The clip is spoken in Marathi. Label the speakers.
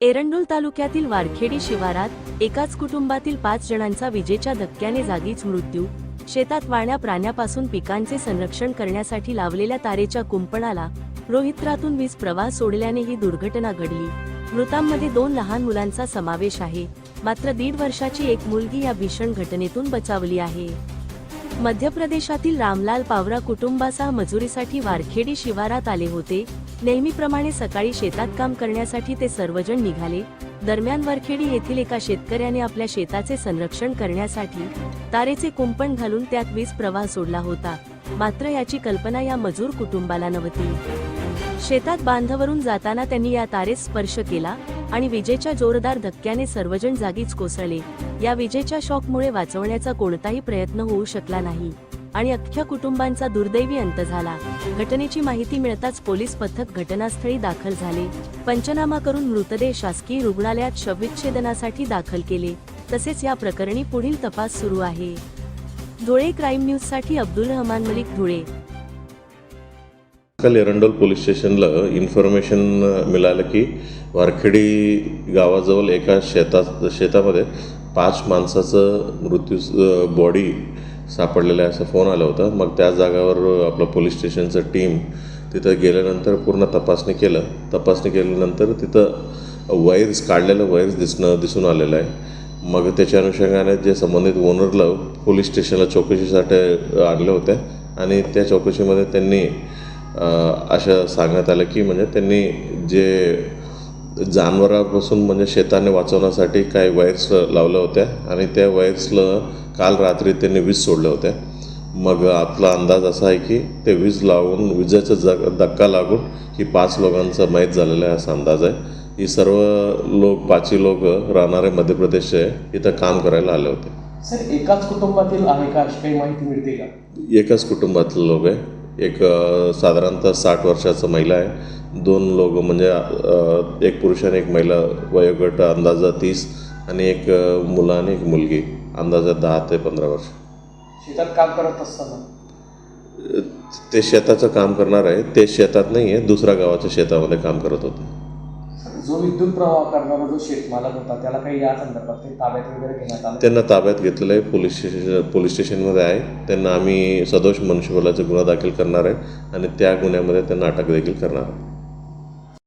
Speaker 1: एरंडोल तालुक्यातील वारखेडी शिवारात एकाच कुटुंबातील पाच जणांचा विजेच्या धक्क्याने जागीच मृत्यू. शेतात वाळण्या प्राण्यापासून पिकांचे संरक्षण करण्यासाठी लावलेल्या तारेच्या कुंपणाला रोहित्रातून वीज प्रवाह सोडल्याने ही दुर्घटना घडली. मृतांमध्ये दोन लहान मुलांचा समावेश आहे. मात्र दीड वर्षाची एक मुलगी या भीषण घटनेतून बचावली आहे. मध्य प्रदेशातील रामलाल पावरा कुटुंबासह मजुरीसाठी वारखेडी शिवारात आले होते. नेहमीप्रमाणे सकाळी शेतात काम करण्यासाठी ते सर्वजण निघाले. दरम्यान वरखेडी येथील एका शेतकऱ्याने आपल्या शेताचे संरक्षण करण्यासाठी तारेचे कुंपण घालून त्यात वीज प्रवाह सोडला होता. मात्र याची कल्पना या मजूर कुटुंबाला नव्हती. शेतात बांधावरून जाताना त्यांनी या तारेस स्पर्श केला. आणि विजेच्या जोरदार धक्क्याने सर्वजण जागीच कोसळले. या विजेच्या शॉकमुळे वाचवण्याचा कोणताही प्रयत्न होऊ शकला नाही. आणि अख्ख्या कुटुंबांचा दुर्दैवी अंत झाला. घटनेची माहिती मिळताच पोलीस पथक घटनास्थळी दाखल झाले. पंचनामा करून मृतदेह शासकीय रुग्णालयात शवविच्छेदनासाठी दाखल केले. तसेच या प्रकरणी पुढील तपास सुरू आहे. धुळे क्राईम न्यूजसाठी अब्दुल रहमान मलिक धुळे.
Speaker 2: काल एरंडोल पोलीस स्टेशनला इन्फॉर्मेशन मिळालं की वारखेडी गावाजवळ एका शेतात शेतामध्ये पाच माणसाचं मृत्यू बॉडी सापडलेलं आहे असं फोन आला होता. मग त्या जागावर आपलं पोलीस स्टेशनचं टीम तिथं गेल्यानंतर पूर्ण तपासणी केलं. तपासणी केल्यानंतर तिथं वायर्स काढलेलं वायर्स दिसणं दिसून आलेलं आहे. मग त्याच्या अनुषंगाने जे संबंधित ओनरला पोलीस स्टेशनला चौकशीसाठी आणलं होतं आणि त्या चौकशीमध्ये त्यांनी असं सांगण्यात आलं की म्हणजे त्यांनी जे जनावरापासून म्हणजे शेताने वाचवण्यासाठी काही वायर्स लावल्या होत्या आणि त्या वायर्सला काल रात्री त्यांनी वीज सोडल्या होत्या. मग आपला अंदाज असा आहे की ते वीज लावून विजेचा जग धक्का लागून ही पाच लोकांचा मयत झालेला आहे असा अंदाज आहे. ही सर्व लोक पाचही लोक राहणारे मध्य प्रदेश आहे इथं काम करायला आले होते.
Speaker 3: सर एकाच कुटुंबातील आहे का अशी काही माहिती मिळते का?
Speaker 2: एकच कुटुंबातले लोक आहे. एक साधारणतः साठ वर्षाचं महिला आहे. दोन लोक म्हणजे एक पुरुष आणि एक महिला वयोगट अंदाजा तीस आणि एक मुलं आणि एक मुलगी अंदाजा दहा ते पंधरा वर्ष.
Speaker 3: शेतात काम करत असताना?
Speaker 2: ते शेताचं काम करणार आहे. ते शेतात नाही आहे दुसऱ्या गावाच्या शेतामध्ये काम करत होते.
Speaker 3: जो विद्युत प्रवाह करणारा जो शेतमालक होता त्याला काही या संदर्भात काही ताब्यात वगैरे घेण्यात आलं?
Speaker 2: त्यांना ताब्यात घेतलेलं आहे पोलीस स्टेशन पोलीस स्टेशनमध्ये आहे. त्यांना आम्ही सदोष मनुष्यबलाचा गुन्हा दाखल करणार आहे आणि त्या गुन्ह्यामध्ये त्यांना अटक देखील करणार आहे.